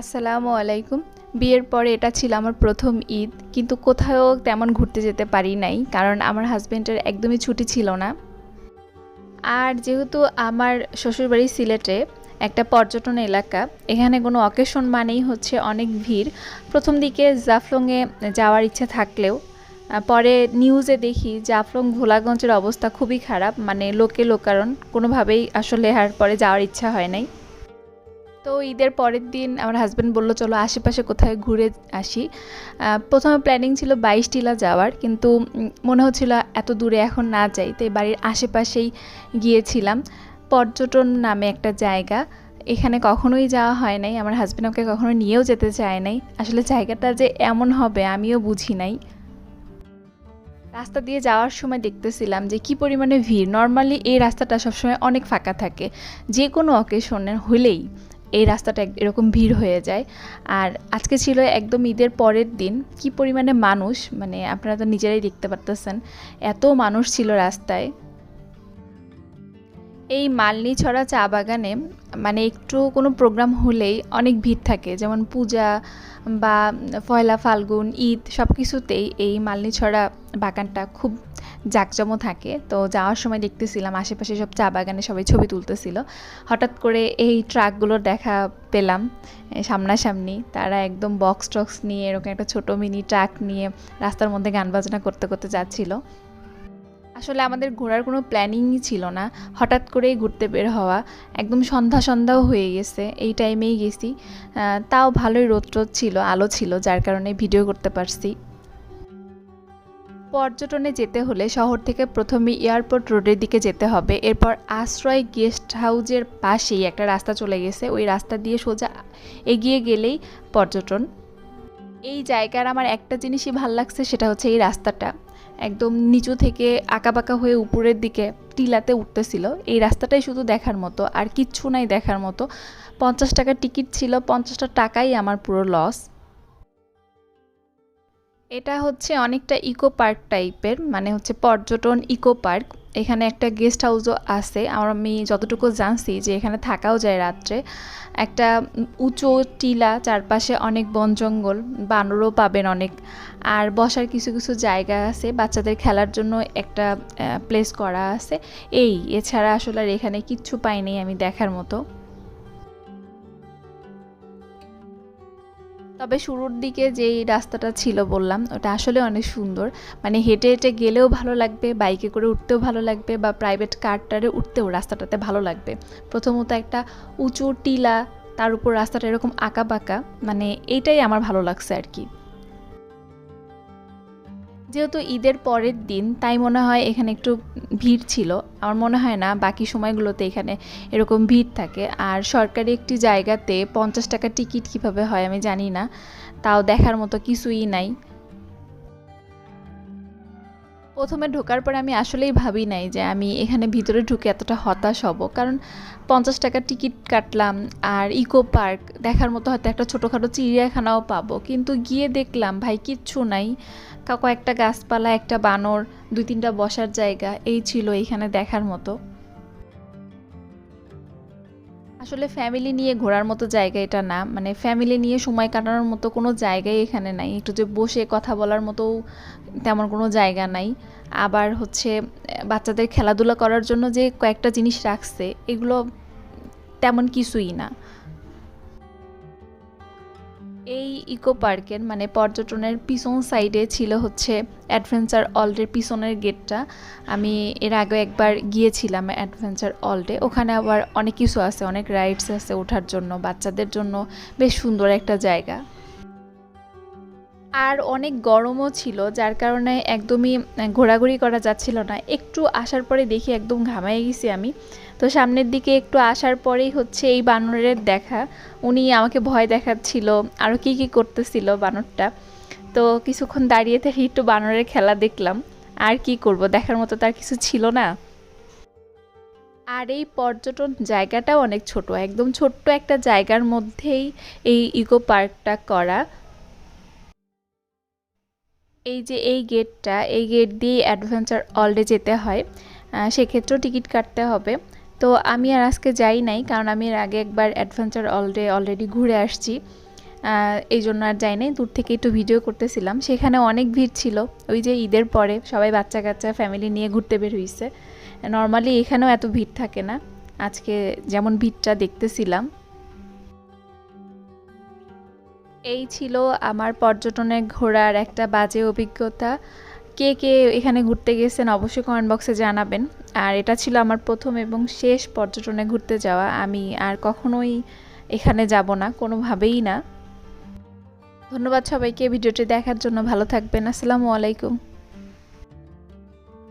আসসালামু আলাইকুম। বিয়ের পরে এটা ছিল আমার প্রথম ঈদ, কিন্তু কোথাও তেমন ঘুরতে যেতে পারি নাই, কারণ আমার হাজব্যান্ডের একদমই ছুটি ছিল না। আর যেহেতু আমার শ্বশুরবাড়ি সিলেটে একটা পর্যটন এলাকা, এখানে কোনো অকেশন মানেই হচ্ছে অনেক ভিড়। প্রথম দিকে জাফলংয়ে যাওয়ার ইচ্ছা থাকলেও পরে নিউজে দেখি জাফলং ভোলাগঞ্জের অবস্থা খুবই খারাপ মানে লোকে লোকারণ, কোনোভাবেই আসলে আর পরে যাওয়ার ইচ্ছা হয় নাই। তো ঈদের পরের দিন আমার হাজব্যান্ড বলল, চলো আশেপাশে কোথায় ঘুরে আসি। প্রথমে প্ল্যানিং ছিল বাইশ টিলা যাওয়ার, কিন্তু মনে হচ্ছিল এত দূরে এখন না যাই, তাই বাড়ির আশেপাশেই গিয়েছিলাম। পর্যটন নামে একটা জায়গা, এখানে কখনোই যাওয়া হয় নাই। আমার হাজব্যান্ড আমাকে কখনো নিয়েও যেতে চায় নাই। আসলে জায়গাটা যে এমন হবে আমিও বুঝি নাই। রাস্তা দিয়ে যাওয়ার সময় দেখতেছিলাম যে কি পরিমাণে ভিড়। নর্মালি এই রাস্তাটা সবসময় অনেক ফাঁকা থাকে যে কোনো অকেশনের হলেই। এই রাস্তাটা এরকম ভিড় হয়ে যায়। আর আজকে ছিল একদম ঈদের পরের দিন। কি পরিমাণে মানুষ মানে আপনারা তো নিজেরাই দেখতে পারতেছেন, এত মানুষ ছিল রাস্তায়। এই মালনি ছড়া চা বাগানে মানে একটু কোনো প্রোগ্রাম হলেই অনেক ভিড় থাকে। যেমন পূজা বা পয়লা ফাল্গুন, ঈদ সব কিছুতেই এই মালনি ছড়া বাগানটা খুব জাঁকজমো থাকে। তো যাওয়ার সময় দেখতেছিলাম আশেপাশে সব চা বাগানে সবাই ছবি তুলতেছিল। হঠাৎ করে এই ট্রাকগুলোর দেখা পেলাম সামনাসামনি। তারা একদম বক্স টক্স নিয়ে এরকম একটা ছোট মিনি ট্রাক নিয়ে রাস্তার মধ্যে গান বাজনা করতে করতে যাচ্ছিল। আসলে আমাদের ঘোরার কোনো প্ল্যানিংই ছিল না। হঠাৎ করেই ঘুরতে বের হওয়া, একদম সন্ধ্যা সন্ধ্যাও হয়ে গেছে, এই টাইমেই গেছি। তাও ভালোই রোদ রোদ ছিল, আলো ছিল, যার কারণে ভিডিও করতে পারছি। পর্যটনে যেতে হলে শহর থেকে প্রথমে এয়ারপোর্ট রোডের দিকে যেতে হবে। এরপর আশ্রয় গেস্ট হাউজের পাশেই একটা রাস্তা চলে গেছে। ওই রাস্তা দিয়ে সোজা এগিয়ে গেলেই পর্যটন। এই জায়গার আমার একটা জিনিসই ভালো লাগছে, সেটা হচ্ছে এই রাস্তাটা। একদম নিচু থেকে আঁকাবাঁকা হয়ে উপরের দিকে টিলাতে উঠতেছিল। এই রাস্তাটাই শুধু দেখার মতো, আর কিচ্ছু নাই দেখার মতো। পঞ্চাশ টাকার টিকিট ছিল, পঞ্চাশটা টাকাই আমার পুরো লস এটা হচ্ছে অনেকটা ইকো পার্ক টাইপের মানে হচ্ছে পর্যটন ইকো পার্ক। এখানে একটা গেস্ট হাউসও আছে। আর আমি যতটুকু জানছি যে এখানে থাকাও যায় রাত্রে। একটা উঁচু টিলা, চারপাশে অনেক বন জঙ্গল, বানরও পাবেন অনেক। আর বসার কিছু কিছু জায়গা আছে। বাচ্চাদের খেলার জন্য একটা প্লেস করা আছে। এই, এছাড়া আসলে আর এখানে কিচ্ছু পাইনি আমি দেখার মতো। তবে শুরুর দিকে যেই রাস্তাটা ছিল বললাম, ওটা আসলে অনেক সুন্দর। মানে হেঁটে হেঁটে গেলেও ভালো লাগবে, বাইকে করে উঠতেও ভালো লাগবে বা প্রাইভেট কারটারে উঠতেও রাস্তাটাতে ভালো লাগবে। প্রথমত একটা উঁচু টিলা, তার উপর রাস্তাটা এরকম আঁকা বাঁকা মানে এইটাই আমার ভালো লাগছে আর কি। যেহেতু ঈদের পরের দিন, তাই মনে হয় এখানে একটু ভিড় ছিল। আমার মনে হয় না, বাকি সময়গুলোতে এখানে এরকম ভিড় থাকে। আর সরকারি একটি জায়গাতে পঞ্চাশ টাকা টিকিট কীভাবে হয় আমি জানি না। তাও দেখার মতো কিছুই নাই। প্রথমে ঢোকার পরে আমি আসলেই ভাবি নাই যে আমি এখানে ভিতরে ঢুকে এতটা হতাশ হব। কারণ পঞ্চাশ টাকার টিকিট কাটলাম আর ইকো পার্ক দেখার মতো হয়তো একটা ছোটোখাটো চিড়িয়াখানাও পাবো। কিন্তু গিয়ে দেখলাম, ভাই, কিচ্ছু নাই। কা- একটা গাছপালা, একটা বানর, দুই তিনটা বসার জায়গা, এই ছিল এইখানে দেখার মতো। আসলে ফ্যামিলি নিয়ে ঘোরার মতো জায়গা এটা না। মানে ফ্যামিলি নিয়ে সময় কাটানোর মতো কোনো জায়গাই এখানে নাই। একটু যে বসে কথা বলার মতো তেমন কোনো জায়গা নাই। আবার হচ্ছে, বাচ্চাদের খেলাধুলা করার জন্য যে কয়েকটা জিনিস রাখছে, এগুলো তেমন কিছুই না। এই ইকো পার্কের মানে পর্যটনের পিছন সাইডে ছিল হচ্ছে অ্যাডভেঞ্চার অল্ডের পিছনের গেটটা। আমি এর আগে একবার গিয়েছিলাম অ্যাডভেঞ্চার অল্ডে। ওখানে আবার অনেক কিছু আছে, অনেক রাইডস আছে ওঠার জন্য, বাচ্চাদের জন্য বেশ সুন্দর একটা জায়গা। আর অনেক গরমও ছিল, যার কারণে একদমই ঘোরাঘুরি করা যাচ্ছিল না। একটু আসার পরে দেখি একদম ঘামাই গেছি আমি। তো সামনের দিকে একটু আসার পরেই হচ্ছে এই বানরের দেখা। উনি আমাকে ভয় দেখাচ্ছিল আরও কী কী করতেছিল বানরটা। তো কিছুক্ষণ দাঁড়িয়ে থেকে একটু বানরের খেলা দেখলাম। আর কি করব, দেখার মতো তার কিছু ছিল না। আর এই পর্যটন জায়গাটাও অনেক ছোট, একদম ছোট্ট একটা জায়গার মধ্যেই এই ইকো পার্কটা করা। এই যে এই গেটটা এই গেট দিয়ে অ্যাডভেঞ্চার অলডে যেতে হয় সেক্ষেত্রেও টিকিট কাটতে হবে। তো আমি আর আজকে যাই নাই, কারণ আমি এর আগে একবার অ্যাডভেঞ্চার অলডে অলরেডি ঘুরে আসছি। এই জন্য আর যাই নাই, দূর থেকে একটু ভিডিও করতেছিলাম। সেখানে অনেক ভিড় ছিল। ওই যে ঈদের পরে সবাই বাচ্চা কাচ্চা ফ্যামিলি নিয়ে ঘুরতে বের হয়েছে নর্মালি এখানেও এত ভিড় থাকে না। আজকে যেমন ভিড়টা দেখতেছিলাম। এই ছিল আমার পর্যটনে ঘোরার একটা বাজে অভিজ্ঞতা। কে কে এখানে ঘুরতে গেছেন অবশ্যই কমেন্ট বক্সে জানাবেন। আর এটা ছিল আমার প্রথম এবং শেষ পর্যটনে ঘুরতে যাওয়া। আমি আর কখনোই এখানে যাব না, কোনোভাবেই না। ধন্যবাদ সবাইকে, ভিডিওটি দেখার জন্য ভালো থাকবেন। আসসালামু আলাইকুম।